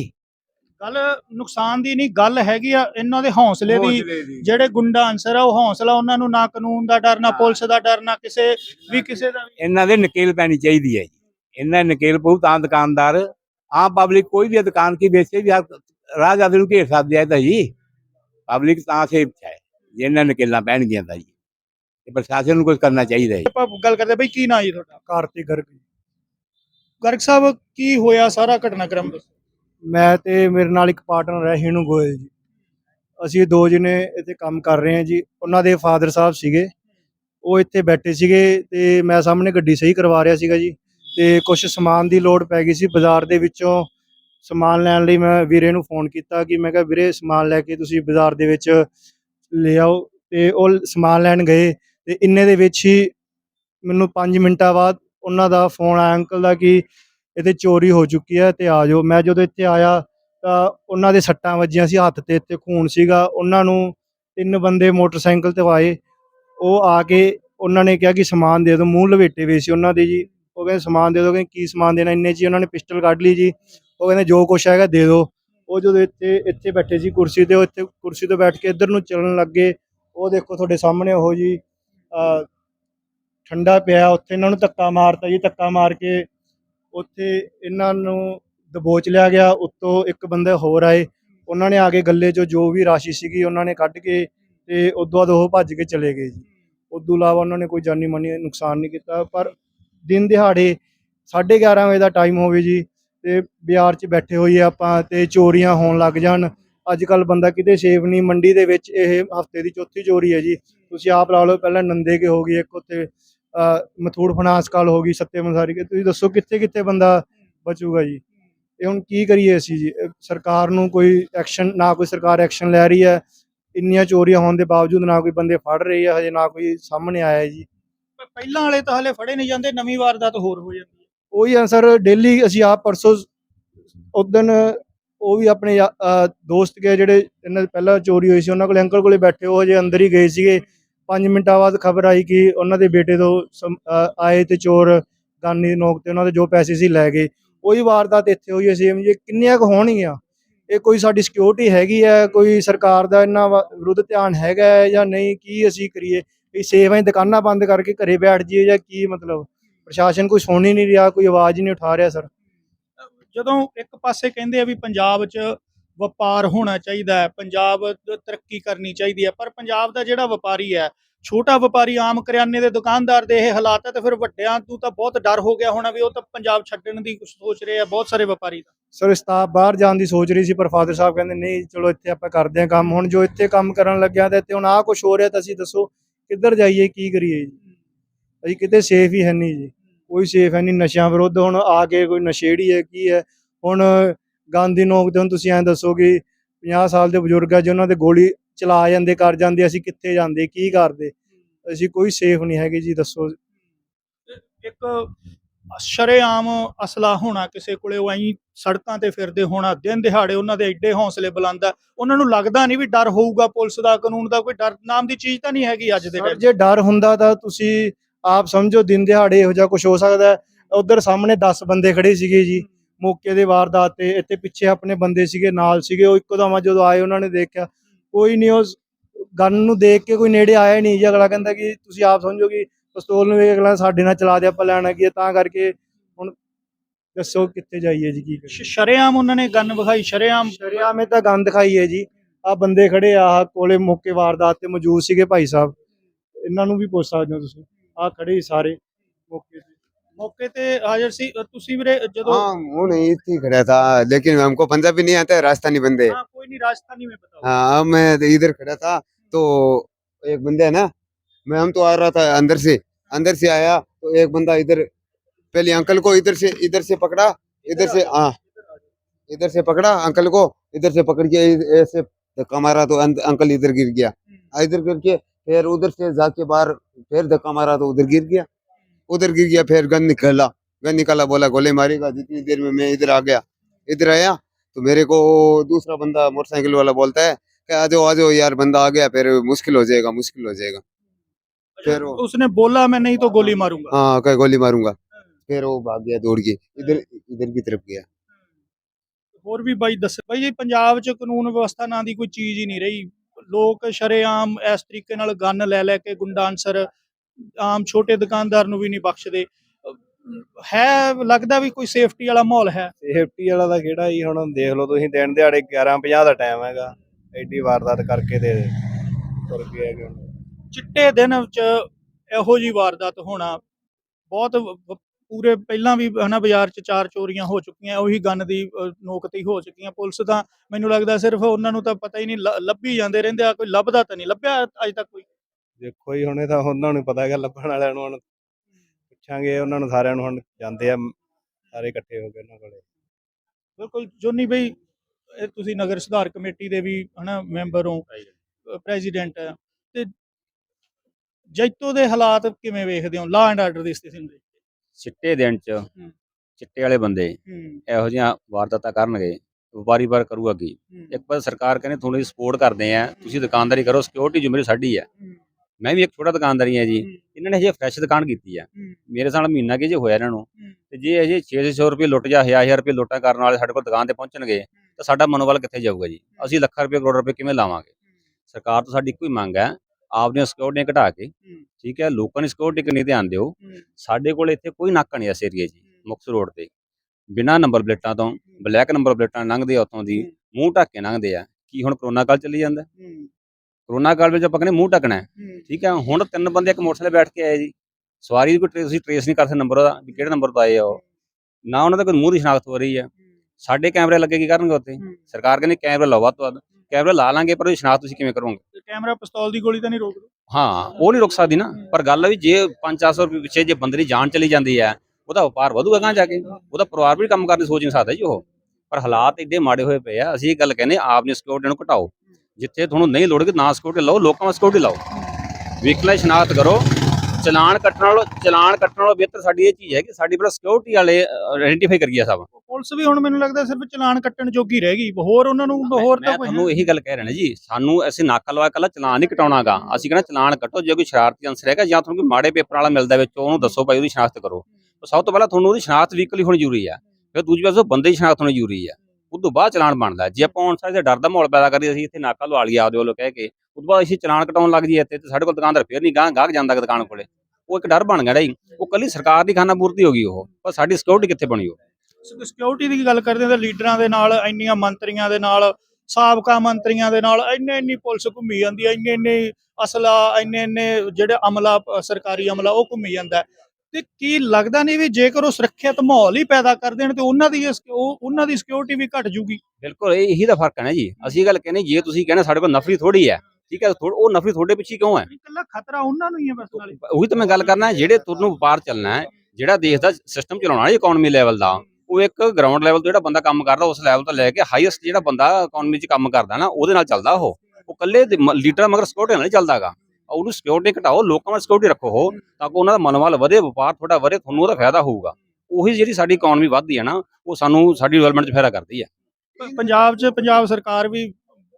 ਗੱਲ ਨੁਕਸਾਨ ਦੀ ਨਹੀਂ ਗੱਲ ਹੈਗੀ ਆ ਇਹਨਾਂ ਦੇ ਹੌਸਲੇ ਦੀ। ਜਿਹੜੇ ਗੁੰਡਾ ਅਨਸਰ ਆ ਉਹ ਹੌਸਲਾ ਉਹਨਾਂ ਨੂੰ ਨਾ ਕਾਨੂੰਨ ਦਾ ਡਰ ਨਾ ਪੁਲਿਸ ਦਾ ਡਰ ਨਾ ਕਿਸੇ ਵੀ ਕਿਸੇ ਦਾ ਵੀ। ਇਹਨਾਂ ਦੇ ਨਕੇਲ ਪੈਣੀ ਚਾਹੀਦੀ ਹੈ ਜੀ। ਇਹਨਾਂ ਦੇ ਨਕੇਲ ਪਊ ਤਾਂ ਦੁਕਾਨਦਾਰ ਆਮ ਪਬਲਿਕ ਕੋਈ ਵੀ ਦੁਕਾਨ ਕੀ ਵੇਚੇ ਵੀ ਆਪ ਰਾਹ ਜਾਂਦੇ ਨੂੰ ਘੇਰ ਸਕਦੇ ਆ ਇਹ ਤਾਂ ਜੀ। ਪਬਲਿਕ ਤਾਂ ਸੇਫ ਹੈ ਇਹਨਾਂ ਨਕੇਲਾਂ ਪੈਣਗੀਆਂ ਤਾਂ ਜੀ। ਤੇ ਪ੍ਰਸ਼ਾਸਨ ਨੂੰ ਕੁਝ ਕਰਨਾ ਚਾਹੀਦਾ ਹੈ ਆਪਾਂ ਗੱਲ ਕਰਦੇ ਬਈ ਕੀ ਨਾਂ ਜੀ ਤੁਹਾਡਾ? ਕਾਰਤਿਕ ਗਰਗ ਗਰਗ ਸਾਹਿਬ ਕੀ ਹੋਇਆ ਸਾਰਾ ਘਟਨਾਕ੍ਰਮ ਦੱਸੋ। ਮੈਂ ਤੇ ਮੇਰੇ ਨਾਲ ਇੱਕ ਪਾਰਟਨਰ ਹੈ ਹੀਨੂ ਗੋਇਲ ਜੀ। ਅਸੀਂ ਦੋ ਜਣੇ ਇੱਥੇ ਕੰਮ ਕਰ ਰਹੇ ਹਾਂ ਜੀ। ਉਹਨਾਂ ਦੇ ਫਾਦਰ ਸਾਹਿਬ ਸੀਗੇ। ਉਹ ਇੱਥੇ ਬੈਠੇ ਸੀਗੇ ਤੇ ਮੈਂ ਸਾਹਮਣੇ ਗੱਡੀ ਸਹੀ ਕਰਵਾ ਰਿਹਾ ਸੀਗਾ ਜੀ। ਤੇ ਕੁਝ ਸਮਾਨ ਦੀ ਲੋੜ ਪੈ ਗਈ ਸੀ। ਬਾਜ਼ਾਰ ਦੇ ਵਿੱਚੋਂ ਸਮਾਨ ਲੈਣ ਲਈ ਮੈਂ ਵੀਰੇ ਨੂੰ ਫੋਨ ਕੀਤਾ ਕਿ ਮੈਂ ਕਿਹਾ, ਵੀਰੇ, ਸਮਾਨ ਲੈ ਕੇ ਤੁਸੀਂ ਬਾਜ਼ਾਰ ਦੇ ਵਿੱਚ ਲੈ ਆਓ ਤੇ ਉਹ ਸਮਾਨ ਲੈਣ ਗਏ ਤੇ ਇੰਨੇ ਦੇ ਵਿੱਚ ਹੀ ਮੈਨੂੰ 5 ਮਿੰਟਾਂ ਬਾਅਦ ਉਹਨਾਂ ਦਾ ਫੋਨ ਆਇਆ, ਅੰਕਲ ਦਾ, ਕਿ ਇਹਦੇ ਚੋਰੀ ਹੋ ਚੁੱਕੀ ਹੈ ਤੇ ਆ ਜਾਓ। ਮੈਂ ਜਦੋਂ ਇੱਥੇ ਆਇਆ ਤਾਂ ਉਹਨਾਂ ਦੇ ਸੱਟਾਂ ਵੱਜੀਆਂ ਸੀ, ਹੱਥ ਤੇ ਇੱਥੇ ਖੂਨ ਸੀਗਾ। ਉਹਨਾਂ ਨੂੰ ਤਿੰਨ ਬੰਦੇ ਮੋਟਰਸਾਈਕਲ ਤੇ ਆਏ। ਉਹ ਆ ਕੇ ਉਹਨਾਂ ਨੇ ਕਿਹਾ ਕਿ ਸਮਾਨ ਦੇ ਦਿਓ, ਮੂੰਹ ਲਵੇਟੇ ਹੋਏ ਸੀ ਉਹਨਾਂ ਦੇ ਜੀ। ਉਹ ਕਹਿੰਦੇ ਸਮਾਨ ਦੇ ਦਿਓ, ਕਹਿੰਦੇ ਕੀ ਸਮਾਨ ਦੇਣਾ, ਇੰਨੇ 'ਚ ਹੀ ਉਹਨਾਂ ਨੇ ਪਿਸਟਲ ਕੱਢ ਲਈ ਜੀ। ਉਹ ਕਹਿੰਦੇ ਜੋ ਕੁਛ ਹੈਗਾ ਦੇ ਦਿਓ। ਉਹ ਜਦੋਂ ਇੱਥੇ ਇੱਥੇ ਬੈਠੇ ਸੀ ਕੁਰਸੀ ਤੇ, ਉਹ ਇੱਥੇ ਕੁਰਸੀ ਤੋਂ ਬੈਠ ਕੇ ਇੱਧਰ ਨੂੰ ਚੱਲਣ ਲੱਗੇ। ਉਹ ਦੇਖੋ ਤੁਹਾਡੇ ਸਾਹਮਣੇ ਉਹ ਜੀ ਠੰਡਾ ਪਿਆ। ਉੱਥੇ ਇਹਨਾਂ ਨੂੰ ਧੱਕਾ ਮਾਰਤਾ ਜੀ, ਧੱਕਾ ਮਾਰ ਕੇ ਉੱਥੇ ਇਹਨਾਂ ਨੂੰ ਦਬੋਚ ਲਿਆ ਗਿਆ। ਉੱਤੋਂ ਇੱਕ ਬੰਦੇ ਹੋਰ ਆਏ। ਉਹਨਾਂ ਨੇ ਆ ਕੇ ਗੱਲੇ 'ਚੋਂ ਜੋ ਵੀ ਰਾਸ਼ੀ ਸੀਗੀ ਉਹਨਾਂ ਨੇ ਕੱਢ ਕੇ ਤੇ ਉਦੋਂ ਬਾਅਦ ਉਹ ਭੱਜ ਕੇ ਚਲੇ ਗਏ ਜੀ। ਉਦੋਂ ਇਲਾਵਾ ਉਹਨਾਂ ਨੇ ਕੋਈ ਜਾਨੀ ਮਾਨੀ ਨੁਕਸਾਨ ਨਹੀਂ ਕੀਤਾ। ਪਰ ਦਿਨ ਦਿਹਾੜੇ 11:30 ਵਜੇ ਦਾ ਟਾਈਮ ਹੋਵੇ ਜੀ ਤੇ ਬਾਜ਼ਾਰ 'ਚ ਬੈਠੇ ਹੋਈਏ ਆਪਾਂ ਤੇ ਚੋਰੀਆਂ ਹੋਣ ਲੱਗ ਜਾਣ। ਅੱਜ ਕੱਲ ਬੰਦਾ ਕਿਤੇ ਸੇਫ ਨਹੀਂ, ਮੰਡੀ ਦੇ ਵਿੱਚ ਇਹ ਹਫ਼ਤੇ ਦੀ ਚੌਥੀ ਚੋਰੀ ਹੈ ਜੀ। ਤੁਸੀਂ ਆਪ ਲਾ ਲਓ, ਪਹਿਲਾਂ ਨੰਦੇ ਕੇ ਹੋ ਗਈ, ਇੱਕ ਉੱਥੇ ਮਥੂੜ ਫਨਾਸ ਕਾਲ ਹੋ ਗਈ, ਸੱਤੇ ਮਨਸਾਰੀ ਕੇ। ਤੁਸੀਂ ਦੱਸੋ ਕਿੱਥੇ ਕਿੱਥੇ ਬੰਦਾ ਬਚੂਗਾ ਜੀ। ਇਹ ਹੁਣ ਕੀ ਕਰੀਏ ਅਸੀਂ ਜੀ? ਸਰਕਾਰ ਨੂੰ ਕੋਈ ਐਕਸ਼ਨ ਨਾ ਕੋਈ ਸਰਕਾਰ ਐਕਸ਼ਨ ਲੈ ਰਹੀ ਹੈ। ਇੰਨੀਆਂ ਚੋਰੀਆਂ ਹੋਣ ਦੇ ਬਾਵਜੂਦ ਨਾ ਕੋਈ ਬੰਦੇ ਫੜ ਰਹੀ ਹੈ ਹਜੇ ਨਾ ਕੋਈ ਸਾਹਮਣੇ ਆਇਆ ਜੀ। ਪਰ ਪਹਿਲਾਂ ਵਾਲੇ ਤਾਂ ਹਲੇ ਫੜੇ ਨਹੀਂ ਜਾਂਦੇ, ਨਵੀਂ ਵਾਰਦਾਤ ਹੋਰ ਹੋ ਜਾਂਦੀ ਹੈ। ਉਹੀ ਆ ਸਰ, ਡੇਲੀ ਅਸੀਂ ਆਪ ਪਰਸੋਂ ਉਦਨ ਉਹ ਵੀ ਆਪਣੇ ਯਾ- ਅਹ ਦੋਸਤ ਗਏ ਜਿਹੜੇ ਇਹਨਾਂ ਦੀ ਪਹਿਲਾਂ ਚੋਰੀ ਹੋਈ ਸੀ, ਉਹਨਾਂ ਕੋਲੇ ਅੰਕਲ ਕੋਲੇ ਬੈਠੇ, ਉਹ ਹਜੇ ਅੰਦਰ ਹੀ ਗਏ ਸੀਗੇ। 5 ਮਿੰਟਾਂ ਬਾਅਦ ਖਬਰ ਆਈ ਕਿ ਉਹਨਾਂ ਦੇ ਬੇਟੇ ਤੋਂ ਸਮ- ਅਹ ਆਏ ਤੇ ਚੋਰ ਗਾਨੀ ਦੀ ਨੋਕ ਤੇ ਉਹਨਾਂ ਦੇ ਜੋ ਪੈਸੇ ਸੀ ਲੈ ਗਏ। ਉਹੀ ਵਾਰਦਾਤ ਇੱਥੇ ਹੋਈ ਹੈ ਸੇਮ ਜੀ ਕਿੰਨੀਆਂ ਕੁ ਹੋਣਗੀਆਂ? ਇਹ ਕੋਈ ਸਾਡੀ ਸਿਕਿਉਰਿਟੀ ਹੈਗੀ ਹੈ, ਕੋਈ ਸਰਕਾਰ ਦਾ ਇਹਨਾਂ ਵਾ- ਵਿਰੁੱਧ ਧਿਆਨ ਹੈਗਾ ਹੈ ਜਾਂ ਨਹੀਂ, ਕੀ ਅਸੀਂ ਕਰੀਏ? ਵੀ ਹੈ ਦੁਕਾਨਾਂ ਬੰਦ ਕਰਕੇ ਘਰੇ ਬੈਠ ਜਾਈਏ ਜਾਂ ਕੀ ਮਤਲਬ? ਪ੍ਰਸ਼ਾਸਨ ਕੋਈ ਸੁਣ ਹੀ ਨਹੀਂ ਰਿਹਾ ਕੋਈ ਆਵਾਜ਼ ਨਹੀਂ ਉਠਾ ਰਿਹਾ ਸਰ। ਜਦੋਂ ਇੱਕ ਪਾਸੇ ਕਹਿੰਦੇ ਆ ਵੀ ਪੰਜਾਬ 'ਚ ਵਪਾਰ ਹੋਣਾ ਚਾਹੀਦਾ ਹੈ ਪੰਜਾਬ ਦ- ਤਰੱਕੀ ਕਰਨੀ ਚਾਹੀਦੀ ਹੈ ਪਰ ਪੰਜਾਬ ਦਾ ਜਿਹੜਾ ਵਪਾਰੀ ਹੈ ਛੋਟਾ ਵਪਾਰੀ ਆਮ ਕਰਿਆਨੇ ਦੇ ਦੁਕਾਨਦਾਰ ਦੇ ਇਹ ਹਾਲਾਤ ਹੈ ਤੇ ਫਿਰ ਵੱਡਿਆਂ ਨੂੰ ਤਾਂ ਬਹੁਤ ਡਰ ਹੋ ਗਿਆ ਹੋਣਾ ਵੀ ਉਹ ਤਾਂ ਪੰਜਾਬ ਛੱਡਣ ਦੀ ਕੁਛ ਸੋਚ ਰਹੇ ਆ ਬਹੁਤ ਸਾਰੇ ਵਪਾਰੀ ਤਾਂ। ਸਰ ਸਟਾਫ ਬਾਹਰ ਜਾਣ ਦੀ ਸੋਚ ਰਹੀ ਸੀ ਪਰ ਫਾਦਰ ਸਾਹਿਬ ਕਹਿੰਦੇ ਨਹੀਂ ਚਲੋ ਇੱਥੇ ਆਪਾਂ ਕਰਦੇ ਹਾਂ ਕੰਮ। ਹੁਣ ਜੋ ਇੱਥੇ ਕੰਮ ਕਰਨ ਲੱਗਿਆ ਤੇ ਹੁਣ ਆਹ ਕੁਝ ਹੋ ਰਿਹਾ ਤਾਂ ਅਸੀਂ ਦੱਸੋ ਕਿੱਧਰ ਜਾਈਏ, ਕੀ ਕਰੀਏ ਜੀ? ਅਸੀਂ ਕਿਤੇ ਸੇਫ ਹੀ ਹੈ ਨਹੀਂ ਜੀ। ਕੋਈ ਸੇਫ ਹੈ ਨਹੀਂ, ਨਸ਼ਿਆਂ ਵਿਰੁੱਧ ਹੁਣ ਆ ਕੇ ਕੋਈ ਨਸ਼ੇੜੀ ਹੈ, ਕੀ ਹੈ? ਹੁਣ ਗਾਂਧੀ ਨੋਕ ਤੇ ਹੁਣ ਤੁਸੀਂ ਐਂ ਦੱਸੋ ਕਿ 50 ਸਾਲ ਦੇ ਬਜ਼ੁਰਗ ਆ ਜਿਨ੍ਹਾਂ ਦੇ ਗੋਲੀ ਚਲਾ ਜਾਂਦੇ, ਕਰ ਜਾਂਦੇ, ਅਸੀਂ ਕਿੱਥੇ ਜਾਂਦੇ, ਕੀ ਕਰਦੇ? ਅਸੀਂ ਕੋਈ ਸੇਫ ਨਹੀਂ ਹੈਗੇ ਜੀ, ਦੱਸੋ। ਇੱਕ ਸ਼ਰੇਆਮ ਅਸਲਾ ਹੋਣਾ ਕਿਸੇ ਕੋਲੇ ਉਹ ਐਂ ਸੜਕਾਂ ਤੇ ਫਿਰਦੇ ਹੋਣਾ ਦਿਨ ਦਿਹਾੜੇ ਉਹਨਾਂ ਦੇ ਐਡੇ ਹੌਸਲੇ ਬੁਲੰਦ ਆ। ਉਹਨਾਂ ਨੂੰ ਲੱਗਦਾ ਨਹੀਂ ਵੀ ਡਰ ਹੋਊਗਾ ਪੁਲਿਸ ਦਾ ਕਾਨੂੰਨ ਦਾ ਕੋਈ ਡਰ ਨਾਮ ਦੀ ਚੀਜ਼ ਤਾਂ ਨਹੀਂ ਹੈਗੀ ਅੱਜ ਦੇ ਟਾਈਮ ਜੇ ਡਰ ਹੁੰਦਾ ਤਾਂ ਤੁਸੀਂ ਆਪ ਸਮਝੋ ਦਿਨ ਦਿਹਾੜੇ ਇਹੋ ਜਿਹਾ ਕੁਝ ਹੋ ਸਕਦਾ ਉਧਰ ਸਾਹਮਣੇ 10 ਬੰਦੇ ਖੜੇ ਸੀਗੇ ਜੀ ਮੌਕੇ ਦੇ ਵਾਰਦਾਤ ਤੇ ਇੱਥੇ ਪਿੱਛੇ ਆਪਣੇ ਬੰਦੇ ਸੀਗੇ ਨਾਲ ਸੀਗੇ ਉਹ ਇੱਕੋ ਦਮ ਜਦੋਂ ਆਏ ਉਹਨਾਂ ਨੇ ਦੇਖਿਆ ਕੋਈ ਨਹੀਂ ਉਸ ਗਨ ਨੂੰ ਦੇਖ ਕੇ ਕੋਈ ਨੇੜੇ ਆਇਆ ਨਹੀਂ ਜੀ। ਅਗਲਾ ਕਹਿੰਦਾ ਕਿ ਤੁਸੀਂ ਆਪ ਸਮਝੋ ਕਿ ਪਿਸਤੌਲ ਨੂੰ ਵੇਖ ਅਗਲਾ ਸਾਡੇ ਨਾਲ ਚਲਾ ਦੇ ਆਪਾਂ ਲੈਣਾ ਕੀ ਹੈ ਤਾਂ ਕਰਕੇ ਹੁਣ ਦੱਸੋ ਕਿੱਥੇ ਜਾਈਏ ਜੀ ਕੀ ਕਰੀਏ ਸ਼ਰੇਆਮ ਉਹਨਾਂ ਨੇ ਗਨ ਵਿਖਾਈ ਸ਼ਰੇਆਮ ਸ਼ਰਿਆ ਮੇ ਤਾਂ ਗੰਦ ਖਾਈ ਹੈ ਜੀ ਆ ਬੰਦੇ ਖੜੇ ਆ ਆਹ ਕੋਲੇ ਮੌਕੇ ਵਾਰਦਾਤ ਤੇ ਮੌਜੂਦ ਸੀਗੇ ਭਾਈ ਸਾਹਿਬ ਇਹਨਾਂ ਨੂੰ ਵੀ ਪੁੱਛ ਸਕਦੇ ਹੋ ਤੁਸੀਂ ਆ ਖੜੇ ਹੀ ਸਾਰੇ ਮੌਕੇ ਤੇ ਮੌਕੇ ਤੇ ਹਾਜ਼ਰ ਸੀ ਅ, ਤੁਸੀਂ ਵੀਰੇ ਜਦੋਂ हाँ वो नहीं थी खड़ा था लेकिन हमको पंजाबी नहीं आता है राजस्थानी बंदे हाँ कोई नहीं राजस्थानी में बताओ हाँ अब मैं इधर खड़ा था तो एक बंदा है ना मैं हम तो आ रहा था अंदर से अंदर से आया तो एक बंदा इधर पहले अंकल को इधर से इधर से पकड़ा इधर से हाँ इधर से पकड़ा अंकल को इधर से पकड़ के ऐसे धक्का मारा तो अंकल इधर गिर गया। इधर गिर के फिर उधर से जाके बाहर फिर धक्का मारा तो उधर गिर गया। उधर गिर गया फिर गन निकला गन निकाला बोला गोले मारेगा जितनी देर में मैं इधर आ गया इधर आया। तो मेरे को दूसरा बंदा मोटरसाइकिल वाला बोलता है कि आ जाओ आ जाओ यार बंदा आ गया फिर मुश्किल हो जाएगा मुश्किल हो जाएगा। फिर वो- उसने बोला मैं नहीं तो गोली मारूंगा हाँ कह गोली मारूंगा फिर वो भाग गया दौड़ के इधर इधर की तरफ गया ਹੋਰ ਵੀ ਬਾਈ ਦੱਸ ਬਾਈ ਜੀ ਪੰਜਾਬ 'ਚ ਕਾਨੂੰਨ ਵਿਵਸਥਾ ਨਾਂ ਦੀ ਕੋਈ ਚੀਜ਼ ਹੀ ਨਹੀਂ ਰਹੀ ਲੋਕ ਸ਼ਰੇਆਮ ਇਸ ਤਰੀਕੇ ਨਾਲ ਗਨ ਲੈ ਲੈ ਕੇ ਗੁੰਡਾ ਅਨਸਰ ਆਮ ਛੋਟੇ ਦੁਕਾਨਦਾਰ ਨੂੰ ਵੀ ਨਹੀਂ ਬਖਸ਼ਦੇ ਅਹ ਹੈ ਲੱਗਦਾ ਵੀ ਕੋਈ ਸੇਫਟੀ ਵਾਲਾ ਮਾਹੌਲ ਹੈ ਸੇਫਟੀ ਵਾਲਾ ਦਾ ਕਿਹੜਾ ਜੀ ਹੁਣ ਦੇਖ ਲਓ ਤੁਸੀਂ ਦਿਨ ਦਿਹਾੜੇ 11:50 ਦਾ ਟਾਈਮ ਹੈਗਾ ਐਡੀ ਵਾਰਦਾਤ ਕਰਕੇ ਤੇ ਤੁਰ ਗਏ ਹੈਗੇ ਹੁਣ ਚਿੱਟੇ ਦਿਨ 'ਚ ਇਹੋ ਜੀ ਵਾਰਦਾਤ ਹੋਣਾ ਬਹੁਤ ਪੂਰੇ ਪਹਿਲਾਂ ਵੀ ਹਨਾ ਬਾਜ਼ਾਰ 'ਚ ਚਾਰ ਚੋਰੀਆਂ ਹੋ ਚੁੱਕੀਆਂ ਉਹੀ ਗਨ ਦੀ ਅਹ, ਨੋਕ ਤੇ ਹੀ ਹੋ ਚੁੱਕੀਆਂ। ਪੁਲਿਸ ਤਾਂ ਮੈਨੂੰ ਲੱਗਦਾ ਸਿਰਫ ਉਹਨਾਂ ਨੂੰ ਤਾਂ ਪਤਾ ਹੀ ਨਹੀਂ ਲੱਭੀ ਜਾਂਦੇ ਰਹਿੰਦੇ ਆ ਕੋਈ ਲੱਭਦਾ ਤਾਂ ਨਹੀਂ। ਲੱਭਿਆ ਅਜੇ ਤੱਕ ਕੋਈ? ਦੇਖੋ ਜੀ ਹੁਣ ਇਹ ਤਾਂ ਉਹਨਾਂ ਨੂੰ ਪਤਾ ਹੈਗਾ ਲੱਭਣ ਵਾਲਿਆਂ ਨੂੰ ਹੁਣ ਪੁੱਛਾਂਗੇ ਉਹਨਾਂ ਨੂੰ ਸਾਰਿਆਂ ਨੂੰ ਹੁਣ ਜਾਂਦੇ ਆ ਸਾਰੇ ਇਕੱਠੇ ਹੋ ਕੇ ਉਹਨਾਂ ਕੋਲੇ। ਬਿਲਕੁਲ ਜੋਨੀ ਬਈ ਇਹ ਤੁਸੀਂ ਨਗਰ ਸੁਧਾਰ ਕਮੇਟੀ ਦੇ ਵੀ ਹਨਾ ਮੈਂਬਰ ਹੋ ਪ੍ਰੈਜ਼ੀਡੈਂਟ ਹੈ ਤੇ ਜੈਤੋ ਦੇ ਹਾਲਾਤ ਕਿਵੇਂ ਵੇਖਦੇ ਹੋ? ਲਾ ਐਂਡ ਆਰਡਰ ਦੀ ਸਥਿਤੀ ਨੂੰ ਦੇਖ ਕੇ? ਚਿੱਟੇ ਦਿਨ ਚ ਚਿੱਟੇ ਵਾਲੇ ਬੰਦੇ ਹੂੰ। ਇਹੋ ਜਿਹੀਆਂ ਵਾਰਦਾਤਾਂ ਕਰਨਗੇ ਵਪਾਰੀ ਵਾਰ ਕਰੂਗਾ ਕੀ ਹੂੰ, ਇੱਕ ਪਾਸੇ ਸਰਕਾਰ ਕਹਿੰਦੇ ਤੁਹਾਨੂੰ ਸਪੋਰਟ ਕਰਦੇ ਆ ਤੁਸੀਂ ਦੁਕਾਨਦਾਰੀ ਕਰੋ ਸਿਕਿਉਰਿਟੀ ਜ਼ਿੰਮੇਵਾਰੀ ਸਾਡੀ ਹੈ। ਹੂੰ, ਮੈਂ ਵੀ ਇੱਕ ਛੋਟਾ ਦੁਕਾਨਦਾਰੀ ਹੈ ਜੀ ਹੂੰ, ਇਹਨਾਂ ਨੇ ਹਜੇ ਫਰੈਸ਼ ਦੁਕਾਨ ਕੀਤੀ ਹੈ ਹੂੰ, ਮੇਰੇ ਸਾਲ ਮਹੀਨਾ ਕਿ ਜੇ ਹੋਇਆ ਇਹਨਾਂ ਨੂੰ। ਹੂੰ। ਤੇ ਜੇ ਹਜੇ 600 ਰੁਪਏ ਲੁੱਟ ਜਾ 1000 ਰੁਪਏ ਲੁੱਟਾਂ ਕਰਨ ਵਾਲੇ ਸਾਡੇ ਕੋਲ ਦੁਕਾਨ ਤੇ ਪਹੁੰਚਣਗੇ ਤਾਂ ਸਾਡਾ ਮਨੋਬਲ ਕਿੱਥੇ ਜਾਊਗਾ ਜੀ? ਅਸੀਂ ਲੱਖਾਂ ਰੁਪਏ ਕਰੋੜ ਰੁਪਏ ਕਿਵੇਂ ਲਾਵਾਂਗੇ? ਸਰਕਾਰ ਤੋਂ ਸਾਡੀ ਇੱਕੋ ਹੀ ਮੰਗ ਹੈ ਆਪਦੀਆਂ ਸਿਕਿਉਰਿਟੀਆਂ ਘਟਾ ਕੇ ਠੀਕ ਹੈ ਲੋਕਾਂ ਦੀ ਸਿਕਿਉਰਿਟੀ ਕਿੰਨੀ ਧਿਆਨ ਦਿਓ। ਸਾਡੇ ਕੋਲ ਇੱਥੇ ਕੋਈ ਨਾਕਾ ਨਹੀਂ ਇਸ ਏਰੀਏ 'ਚ ਮੁਕਤਸਰ ਰੋਡ ਤੇ। ਬਿਨਾਂ ਨੰਬਰ ਪਲੇਟਾਂ ਤੋਂ ਬਲੈਕ ਨੰਬਰ ਪਲੇਟਾਂ ਲੰਘਦੇ ਆ ਉੱਥੋਂ ਦੀ ਮੂੰਹ ਢੱਕ ਕੇ ਲੰਘਦੇ ਆ। ਕੀ ਹੁਣ ਕਰੋਨਾ ਕਾਲ ਚੱਲੀ ਜਾਂਦਾ? ਕਰੋਨਾ ਕਾਲ ਵਿੱਚ ਆਪਾਂ ਕਹਿੰਦੇ ਮੂੰਹ ਢੱਕਣਾ। ਠੀਕ ਹੈ ਹੁਣ ਤਿੰਨ ਬੰਦੇ ਇੱਕ ਮੋਟਰਸਾਈਕਲ ਬੈਠ ਕੇ ਆਏ ਜੀ। ਸਵਾਰੀ ਦੀ ਕੋਈ ਤੁਸੀਂ ਟ੍ਰੇਸ ਨਹੀਂ ਕਰ ਸਕਦੇ ਨੰਬਰ ਉਹਦਾ ਵੀ ਕਿਹੜੇ ਨੰਬਰ ਤੋਂ ਆਏ ਆ ਉਹ। ਨਾ ਉਹਨਾਂ ਦਾ ਕੋਈ ਮੂੰਹ ਦੀ ਸ਼ਨਾਖਤ ਹੋ ਰਹੀ ਹੈ। ਸਾਡੇ ਕੈਮਰੇ ਲੱਗੇ ਕੀ ਕਰਨਗੇ ਉੱਥੇ? ਹੂੰ। ਸਰਕਾਰ ਕਹਿੰਦੀ ਕੈਮਰਾ ਲਾਓ ਵੱਧ ਤੋਂ ਵੱਧ। ਕੈਮਰਾ ਲਾ ਲਾਂਗੇ ਪਰ ਉਹਦੀ ਸ਼ਨਾਖਤ ਤੁਸੀਂ ਕਿਵੇਂ ਕਰੋਗੇ? ਤੇ ਕੈਮਰਾ ਪਿਸਤੌਲ ਦੀ ਗੋਲੀ ਤਾਂ ਨਹੀਂ ਰੋਕਦਾ? ਹਾਂ ਉਹ ਨਹੀਂ ਰੁਕ ਸਕਦੀ ਨਾ। ਪਰ ਗੱਲ ਹੈ ਵੀ ਜੇ 5-400 ਰੁਪਏ ਪਿੱਛੇ ਜੇ ਬੰਦੇ ਦੀ ਜਾਨ ਚਲੀ ਜਾਂਦੀ ਹੈ ਉਹਦਾ ਵਪਾਰ ਵਧੂਗਾ ਗਾਂ ਜਾ ਕੇ। ਉਹਦਾ ਪਰਿਵਾਰ ਵੀ ਕੰਮ ਕਰਨ ਦੀ ਸੋਚ ਨਹੀਂ ਸਕਦਾ ਜੀ ਉਹ। ਪਰ ਹਾਲਾਤ ਏਡੇ ਮਾੜੇ ਹੋਏ ਪਏ ਆ ਅਸੀਂ ਇਹ ਗੱਲ ਕਹਿੰਦੇ ਆਪਣੀ ਸਿਕਿਉਰਿਟੀ ਨੂੰ ਘਟਾਓ। ਜਿੱਥੇ ਤੁਹਾਨੂੰ ਨਹੀਂ ਲੋੜ ਕਿ ਨਾ ਸਿਕਿਉਰਿਟੀ ਲਓ ਲੋਕਾਂ ਵਾਸਤੇ ਸਿਕਿਉਰਿਟੀ ਲਾਓ। ਵਹੀਕਲਾਂ ਦੀ ਸ਼ਨਾਖਤ ਕਰੋ। ਚਲਾਨ ਕੱਟਣ ਨਾਲੋਂ ਚਲਾਨ ਕੱਟਣ ਨਾਲੋਂ ਬਿਹਤਰ ਸਾਡੀ ਇਹ ਚੀਜ਼ ਹੈ ਕਿ ਸਾਡੀ ਪਹਿਲਾਂ ਸਿਕਿਉਰਿਟੀ ਵਾਲੇ ਆਇਡੈਂਟੀਫਾਈ ਕਰੀਏ ਸਭ। ਪੁਲਿਸ ਵੀ ਹੁਣ ਮੈਨੂੰ ਲੱਗਦਾ ਸਿਰਫ ਚਲਾਨ ਕੱਟਣ ਜੋਗੀ ਰਹਿ ਗਈ ਹੋਰ ਉਹਨਾਂ ਨੂੰ ਹੋਰ ਤਾਂ ਕੋਈ ਤੁਹਾਨੂੰ ਇਹੀ ਗੱਲ ਕਹਿ ਰਿਹਾ ਨਾ ਜੀ ਸਾਨੂੰ ਅਸੀਂ ਨਾਕਾ ਲਵਾ ਕੱਲਾ ਚਲਾਨ ਨਹੀਂ ਕਟਾਉਣਾਗਾ। ਅਸੀਂ ਕਹਿੰਦਾ ਚਲਾਨ ਕੱਟੋ ਜੇ ਕੋਈ ਸ਼ਰਾਰਤੀ ਅੰਸਰ ਹੈਗਾ ਜਾਂ ਤੁਹਾਨੂੰ ਕੋਈ ਮਾੜੇ ਪੇਪਰ ਵਾਲਾ ਮਿਲਦਾ ਵਿੱਚ ਉਹਨੂੰ ਦੱਸੋ ਭਾਈ ਉਹਦੀ ਸ਼ਨਾਖਤ ਕਰੋ। ਤਾਂ ਸਭ ਤੋਂ ਪਹਿਲਾਂ ਤੁਹਾਨੂੰ ਉਹਦੀ ਸ਼ਨਾਖਤ ਵਹੀਕਲ ਹੀ ਹੋਣੀ ਜ਼ਰੂਰੀ ਹੈ ਫਿਰ ਦੂਜੀ ਪਾਸੇ ਉਹ ਬੰਦੇ ਦੀ ਸ਼ਨਾਖਤ ਹੋਣੀ ਜ਼ਰੂਰੀ ਹੈ ਉਸ ਤੋਂ ਬਾਅਦ ਚਲਾਨ ਬਣਦਾ। ਜੇ ਆਪਾਂ ਹੁਣ ਸਾਰੇ ਡਰ ਦਾ ਮਾਹੌਲ ਪੈਦਾ ਕਰੀਏ ਅਸੀਂ ਇੱਥੇ ਨਾਕਾ ਲਵਾ ਲਈਏ ਆਪਦੇ ਵੱਲੋਂ ਕਹਿ ਕੇ ਉਸ ਤੋਂ ਬਾਅਦ ਅਸੀਂ ਚਲਾਨ ਕਟਾਉਣ ਲੱਗ ਜਾਈਏ ਇੱਥੇ ਤੇ ਸਾਡੇ ਕੋਲ ਦੁਕਾਨਦਾਰ ਫੇਰ ਨਹੀਂ ਗਾਹ ਗਾਹਕ ਜਾਂਦਾ ਦੁਕਾਨ ਕੋਲੇ। ਉਹ ਇੱਕ ਡਰ ਬਣ ਗਿਆ ਜੀ। ਉਹ ਕੱਲੀ ਸਰਕਾਰ ਦੀ ਖਾਨਾ ਪੂਰਤੀ ਹੋ ਗਈ ਉਹ। ਪਰ ਸਾਡੀ ਸਿਕਿਉਰਿਟੀ ਕਿੱਥੇ ਬਣੀ ਉਹ? ਸਿਕਿਉਰਿਟੀ ਦੀ ਗੱਲ ਕਰਦੇ ਤਾਂ ਲੀਡਰਾਂ ਦੇ ਨਾਲ ਇੰਨੀਆਂ ਮੰਤਰੀਆਂ ਦੇ ਨਾਲ ਸਾਬਕਾ ਮੰਤਰੀਆਂ ਦੇ ਨਾਲ ਇੰਨੇ ਇੰਨੀ ਪੁਲਿਸ ਘੁੰਮੀ ਜਾਂਦੀ ਹੈ ਇੰਨੇ ਇੰਨੇ ਅਸਲਾ ਇੰਨੇ ਇੰਨੇ ਜਿਹੜੇ ਅਮਲਾ ਸਰਕਾਰੀ ਅਮਲਾ ਉਹ ਘੁੰਮੀ ਜਾਂਦਾ। ਤੇ ਕੀ ਲੱਗਦਾ ਨਹੀਂ ਵੀ ਜੇਕਰ ਉਹ ਸੁਰੱਖਿਅਤ ਮਾਹੌਲ ਹੀ ਪੈਦਾ ਕਰ ਦੇਣ ਤੇ ਉਹਨਾਂ ਦੀ ਉਹਨਾਂ ਦੀ ਸਿਕਿਉਰਿਟੀ ਵੀ ਘਟ ਜੂਗੀ? ਬਿਲਕੁਲ ਇਹ- ਦਾ ਫ਼ਰਕ ਹੈ ਨਾ ਜੀ। ਅਸੀਂ ਗੱਲ ਕਹਿੰਦੇ ਜੇ ਤੁਸੀਂ ਕਹਿੰਦੇ ਸਾਡੇ ਕੋਲ ਨਫਰੀ ਥੋੜੀ ਹੈ ਠੀਕ ਹੈ ਉਹ ਨਫਰੀ ਤੁਹਾਡੇ ਪਿੱਛੇ ਕਿਉਂ ਹੈ? ਇਕੱਲਾ ਖਤਰਾ ਉਹਨਾਂ ਨੂੰ ਹੀ ਹੈ ਬਸ ਨਾਲੇ। ਉਹੀ ਤਾਂ ਮੈਂ ਗੱਲ ਕਰਨਾ ਜਿਹੜੇ ਤੁਹਾਨੂੰ ਵਪਾਰ ਚੱਲਣਾ ਹੈ ਜਿਹੜਾ ਦੇਸ਼ ਦਾ ਸਿਸਟਮ ਚਲਾਉਣਾ ਹੈ ਇਕਨੋਮੀ ਲੈਵਲ ਦਾ ਉਹ ਇੱਕ ਗਰਾਊਂਡ ਲੈਵਲ ਤੋਂ ਜਿਹੜਾ ਬੰਦਾ ਕੰਮ ਕਰਦਾ ਉਸ ਲੈਵਲ ਤੋਂ ਲੈ ਕੇ ਹਾਈਐਸਟ ਜਿਹੜਾ ਬੰਦਾ ਇਕਨੋਮੀ 'ਚ ਕੰਮ ਕਰਦਾ ਨਾ ਉਹਦੇ ਨਾਲ ਚੱਲਦਾ ਉਹ। ਉਹ ਕੱਲੇ ਲੀਡਰ ਮਗਰ ਸਿਕਿਉਰਿਟੀ ਨਾਲ ਨਹੀਂ ਚੱਲਦਾਗਾ ਉਹਨੂੰ ਸਿਕਿਉਰਿਟੀ ਘਟਾਓ ਲੋਕਾਂ ਵਿੱਚ ਸਿਕਿਉਰਿਟੀ ਰੱਖੋ ਹੋ ਤਾਂ ਕਿ ਉਹਨਾਂ ਦਾ ਮਨੋਬਲ ਵਧੇ ਵਪਾਰ ਤੁਹਾਡਾ ਵਧੇ ਤੁਹਾਨੂੰ ਉਹਦਾ ਫਾਇਦਾ ਹੋਊਗਾ। ਉਹੀ ਜਿਹੜੀ ਸਾਡੀ ਇਕਨੋਮੀ ਵੱਧਦੀ ਹੈ ਨਾ ਉਹ ਸਾਨੂੰ ਸਾਡੀ ਡਿਵੈਲਪਮੈਂਟ 'ਚ ਫਾਇਦਾ ਕਰਦੀ ਹੈ। ਪੰਜਾਬ 'ਚ ਪੰਜਾਬ ਸਰਕਾਰ ਵੀ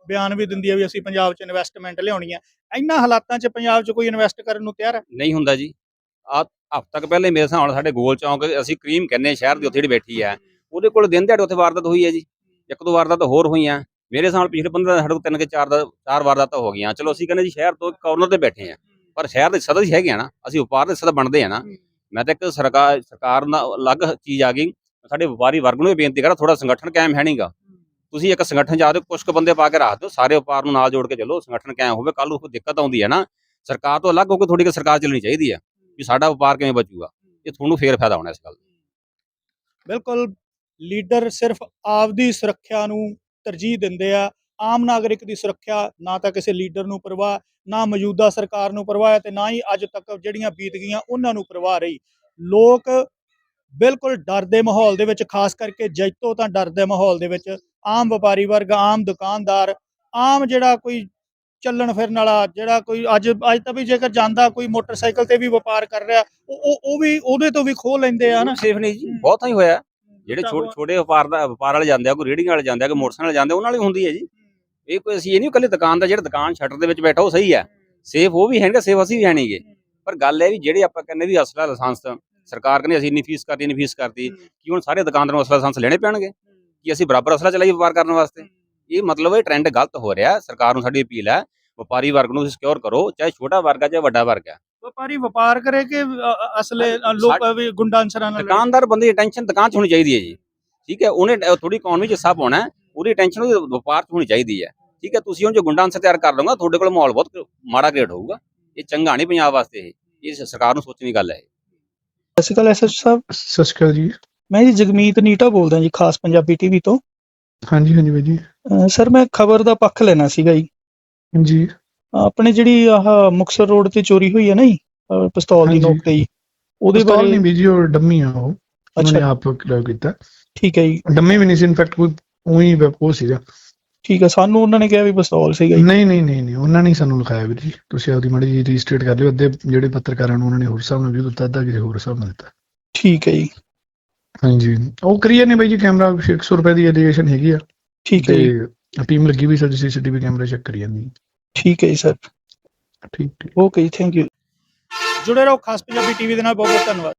ਬਿਆਨ ਵੀ ਦਿੰਦੀ ਹੈ ਵੀ ਅਸੀਂ ਪੰਜਾਬ 'ਚ ਇਨਵੈਸਟਮੈਂਟ ਲਿਆਉਣੀ ਹੈ। ਇਹਨਾਂ ਹਾਲਾਤਾਂ 'ਚ ਪੰਜਾਬ 'ਚ ਕੋਈ ਇਨਵੈਸਟ ਕਰਨ ਨੂੰ ਤਿਆਰ ਹੈ? ਨਹੀਂ ਹੁੰਦਾ ਜੀ। ਆ ਹਫ਼ਤਾ ਕੁ ਪਹਿਲੇ ਮੇਰੇ ਹਿਸਾਬ ਨਾਲ ਸਾਡੇ ਗੋਲ ਚੌਂਕ ਅਸੀਂ ਕਰੀਮ ਕਹਿੰਦੇ ਹਾਂ ਸ਼ਹਿਰ ਦੀ ਉੱਥੇ ਜਿਹੜੀ ਬੈਠੀ ਹੈ ਉਹਦੇ ਕੋਲ ਦਿਨ ਦਿਹਾੜੇ ਉੱਥੇ ਵਾਰਦਾਤ ਹੋਈ ਹੈ ਜੀ। ਇੱਕ ਦੋ ਵਾਰਦਾਤ ਹੋਰ ਹੋਈਆਂ। ਮੇਰੇ ਹਿਸਾਬ ਨਾਲ ਪਿਛਲੇ 15 ਸਾਡੇ ਕੋਲ ਤਿੰਨ ਕੇ ਚਾਰ ਦਾ ਚਾਰ ਵਾਰਦਾਤਾਂ ਹੋ ਗਈਆਂ। ਚਲੋ ਅਸੀਂ ਕਹਿੰਦੇ ਜੀ ਸ਼ਹਿਰ ਤੋਂ ਕਾਰਨਰ ਤੇ ਬੈਠੇ ਆ ਪਰ ਸ਼ਹਿਰ ਦੇ ਸਦਾ ਹੀ ਹੈਗੇ ਆ ਨਾ। ਅਸੀਂ ਵਪਾਰ ਦੇ ਸਦਾ ਬਣਦੇ ਆ ਨਾ। ਮੈਂ ਤਾਂ ਇੱਕ ਸਰਕਾਰ ਸਰਕਾਰ ਨਾਲ ਅਲੱਗ ਚੀਜ਼ ਆ ਗਈ। ਸਾਡੇ ਵਪਾਰੀ ਵਰਗ ਨੂੰ ਇਹ ਬੇਨਤੀ ਕਰਾਂ ਥੋੜਾ ਸੰਗਠਨ ਕਾਇਮ ਹੈ ਨਹੀਂਗਾ ਤੁਸੀਂ ਇੱਕ ਸੰਗਠਨ ਜਾ ਦਿਓ ਕੁਝ ਕੁ ਬੰਦੇ ਪਾ ਕੇ ਰੱਖ ਦਿਓ ਸਾਰੇ ਵਪਾਰ ਨੂੰ ਨਾਲ ਜੋੜ ਕੇ ਚੱਲੋ। ਸੰਗਠਨ ਕਾਇਮ ਹੋਵੇ ਕੱਲ ਨੂੰ ਕੋਈ ਦਿੱਕਤ ਆਉਂਦੀ ਹੈ ਨਾ। ਸਰਕਾਰ ਤੋਂ ਅਲੱਗ ਹੋ ਕੇ ਥੋੜੀ ਕਿ ਸਰਕਾਰ ਚੱਲਣੀ ਚਾਹੀਦੀ ਹੈ। ਵੀ ਸਾਡਾ ਵਪਾਰ ਕਿਵੇਂ ਬਚੂਗਾ, ਇਹ ਤੁਹਾਨੂੰ ਫੇਰ ਫਾਇਦਾ ਹੋਣਾ ਇਸ ਗੱਲ ਦਾ। ਬਿਲਕੁਲ, ਲੀਡਰ ਸਿਰਫ ਆਪਦੀ ਸੁਰੱਖਿਆ ਨੂੰ ਤਰਜੀਹ ਦਿੰਦੇ ਆ, ਆਮ ਨਾਗਰਿਕ ਦੀ ਸੁਰੱਖਿਆ, ਨਾ ਤਾਂ ਕਿਸੇ ਲੀਡਰ ਨੂੰ ਪਰਵਾਹ, ਨਾ ਮੌਜੂਦਾ ਸਰਕਾਰ ਨੂੰ ਪਰਵਾਹ ਹੈ ਤੇ ਨਾ ਹੀ ਅੱਜ ਤੱਕ ਜਿਹੜੀਆਂ ਬੀਤ ਗਈਆਂ ਉਹਨਾਂ ਨੂੰ ਪਰਵਾਹ ਰਹੀ। ਲੋਕ ਬਿਲਕੁਲ ਡਰ ਦੇ ਮਾਹੌਲ ਦੇ ਵਿੱਚ, ਖਾਸ ਕਰਕੇ ਜੈਤੋ ਤਾਂ ਡਰ ਦੇ ਮਾਹੌਲ ਦੇ ਵਿੱਚ, ਆਮ ਵਪਾਰੀ ਵਰਗ, ਆਮ ਦੁਕਾਨਦਾਰ, ਆਮ ਜਿਹੜਾ ਕੋਈ ਚੱਲਣ ਫਿਰਨ ਵਾਲਾ ਜਿਹੜਾ ਕੋਈ ਅੱਜ ਅੱਜ ਤਾਂ ਵੀ ਜੇਕਰ ਜਾਂਦਾ ਕੋਈ ਮੋਟਰਸਾਈਕਲ ਤੇ ਵੀ ਵਪਾਰ ਕਰ ਰਿਹਾ ਉਹ ਉਹ- ਵੀ ਉਹਦੇ ਤੋਂ ਵੀ ਖੋਹ ਲੈਂਦੇ ਆ ਨਾ ਸੇਫ ਨਹੀਂ ਜੀ ਬਹੁਤ ਹੀ ਹੋਇਆ। ਜਿਹੜੇ ਛੋਟੇ ਛੋਟੇ ਵਪਾਰ ਦਾ ਵਪਾਰ ਵਾਲੇ ਜਾਂਦੇ ਆ ਕੋਈ ਰੇਹੜੀਆਂ ਵਾਲੇ ਜਾਂਦੇ ਆ ਕੋਈ ਮੋਟਰਸਾਈਕਲ ਵਾਲੇ ਜਾਂਦੇ ਉਹਨਾਂ ਹੀ ਹੁੰਦੀ ਹੈ ਜੀ। ਇਹ ਕੋਈ ਅਸੀਂ ਇਹ ਨਹੀਂ ਇਕੱਲੇ ਦੁਕਾਨ ਦਾ ਜਿਹੜਾ ਦੁਕਾਨ ਸ਼ਟਰ ਦੇ ਵਿੱਚ ਬੈਠਾ ਉਹ ਸਹੀ ਹੈ। ਸੇਫ ਉਹ ਵੀ ਹੈਗਾ ਸੇਫ ਅਸੀਂ ਵੀ ਹੈ। ਨਹੀਂਗੇ ਪਰ ਗੱਲ ਇਹ ਵੀ ਜਿਹੜੇ ਆਪਾਂ ਕਹਿੰਦੇ ਵੀ ਅਸਲਾ ਲਾਇਸੈਂਸ ਸਰਕਾਰ ਕਹਿੰਦੀ ਅਸੀਂ ਇੰਨੀ ਫੀਸ ਕਰਤੀ ਇੰਨੀ ਫੀਸ ਕਰਤੀ ਕਿ ਹੁਣ ਸਾਰੇ ਦੁਕਾਨਦਾਰਾਂ ਨੂੰ ਅਸਲਾ ਲਾਇਸੈਂਸ ਲੈਣੇ ਪੈਣਗੇ। ਕਿ ਅਸੀਂ ਬਰਾਬਰ ਅਸਲਾ ਚਲਾਈਏ ਵਪਾਰ ਕਰਨ ਵਾਸਤੇ। ਇਹ ਮਤਲਬ ਇਹ ਟ੍ਰੈਂਡ ਗਲਤ ਹੋ ਰਿਹਾ ਸਰਕਾਰ ਨੂੰ ਸਾਡੀ ਅਪੀਲ ਹੈ ਵਪਾਰੀ ਵਰਗ ਨੂੰ ਸਿਕਿਉਰ ਕਰੋ ਚਾਹੇ ਛੋਟਾ ਵਰਗ ਹੈ ਚਾਹੇ ਵੱਡਾ ਵਰਗ ਹੈ। ਵਪਾਰੀ ਵਪਾਰ ਕਰੇ ਕਿ ਅਸਲੇ ਲੋਕ ਵੀ ਗੁੰਡਾ ਨਾਲ? ਦੁਕਾਨਦਾਰ ਬੰਦੇ ਦੀ ਟੈਨਸ਼ਨ ਦੁਕਾਨ 'ਚ ਹੋਣੀ ਚਾਹੀਦੀ ਹੈ ਜੀ। ਠੀਕ ਹੈ ਉਹਨੇ ਥੋੜੀ ਇਕਨੋਮੀ 'ਚ ਹਿੱਸਾ ਪਾਉਣਾ ਹੈ, ਉਹਦੀ ਟੈਨਸ਼ਨ ਉਹਦੇ ਵਪਾਰ 'ਚ ਹੋਣੀ ਚਾਹੀਦੀ ਹੈ। ਠੀਕ ਹੈ ਤੁਸੀਂ ਹੁਣ ਜੋ ਗੁੰਡਾ ਅੰਸਰ ਤਿਆਰ ਕਰ ਲਓਗਾ ਤੁਹਾਡੇ ਕੋਲ ਮਾਹੌਲ ਬਹੁਤ ਮਾੜਾ ਕ੍ਰੀਏਟ ਹੋਊਗਾ। ਇਹ ਚੰਗਾ ਨਹੀਂ ਪੰਜਾਬ ਵਾਸਤੇ ਇਹ। ਇਹ ਸਰਕਾਰ ਨੂੰ ਸੋਚਣ ਗੱਲ ਹੈ ਸਤਿ ਸ਼੍ਰੀ ਅਕਾਲ ਐਸਐਚ ਸਾਹਿਬ। ਸਤਿ ਸ਼੍ਰੀ ਅਕਾਲ ਜੀ। ਮੈਂ ਜੀ ਜਗਮੀਤ ਨੀਟਾ ਬੋਲਦਾ ਜੀ ਖਾਸ ਪੰਜਾਬੀ ਟੀਵੀ ਤੋਂ। ਹਾਂਜੀ ਹਾਂਜੀ ਬਾਈ ਜੀ। ਸਰ ਮੈਂ ਖਬਰ ਦਾ ਪੱਖ ਲੈਣਾ ਸੀਗਾ ਜੀ। ਜੀ ਆਪਣੇ ਜਿਹੜੀ ਆਹ ਮੁਕਸਰ ਰੋਡ ਤੇ ਚੋਰੀ ਹੋਈ ਹੈ ਨਾ ਜੀ ਪਿਸਤੌਲ ਦੀ ਹਾਂਜੀ। ਨੋਕ ਤੇ ਜੀ ਉਹਦੇ ਪਿਸਤੌਲ ਬਾਰੇ ਨਹੀਂ ਬੀਜੀ ਉਹ ਡੰਮੀ ਆ ਉਹ। ਉਹਨਾਂ ਅੱਛਾ। ਆਪ ਕਿਲਾ ਕੀਤਾ। ਠੀਕ ਹੈ ਜੀ। ਡੰਮੀ ਵੀ ਨਹੀਂ ਸੀ ਇਨਫੈਕਟ ਕੋਈ ਉਹੀ ਉਹ ਸੀਗਾ। ਠੀਕ ਹੈ ਸਾਨੂੰ ਉਹਨਾਂ ਨੇ ਕਿਹਾ ਵੀ ਪਿਸਤੌਲ ਸੀਗਾ ਜੀ। ਨਹੀਂ ਨਹੀਂ ਨਹੀਂ ਨਹੀਂ ਉਹਨਾਂ ਨੇ ਹੀ ਸਾਨੂੰ ਲਿਖਾਇਆ ਵੀਰ ਜੀ। ਤੁਸੀਂ ਆਪਦੀ ਮਾੜੀ ਜੀ ਰਜਿਸਟਰੇਟ ਕਰ ਲਿਓ ਅੱਧੇ ਜਿਹੜੇ ਪੱਤਰਕਾਰਾਂ ਨੂੰ ਉਹਨਾਂ ਨੇ ਹੋਰ ਹਿਸਾਬ ਨਾਲ ਵੀ ਦਿੱਤਾ ਅੱਧਾ ਕਿਸੇ ਹੋਰ ਹਿਸਾਬ ਨਾਲ ਦਿੱਤਾ। ਠੀਕ ਹੈ ਜੀ। ਹਾਂਜੀ। ਉਹ ਕਰੀਏ ਨੇ ਬਾਈ ਜੀ ਕੈਮਰਾ 100 ਰੁਪਏ ਦੀ ਐਲੀਗੇਸ਼ਨ ਹੈਗੀ ਆ। ਠੀਕ ਹੈ ਜੀ। ਤੇ ਟੀਮ ਲੱਗੀ ਵੀ ਸਾਡੀ ਸੀਸੀਟੀਵੀ ਕੈਮਰਾ ਚੈੱਕ ਕਰੀ ਜਾਂਦੀ। ਠੀਕ ਹੈ ਜੀ ਸਰ। ਠੀਕ ਠੀਕ ਓਕੇ ਜੀ ਥੈਂਕ ਯੂ ਜੁੜੇ ਰਹੋ ਖਾਸ ਪੰਜਾਬੀ ਟੀਵੀ ਦੇ ਨਾਲ। ਬਹੁਤ ਬਹੁਤ ਧੰਨਵਾਦ।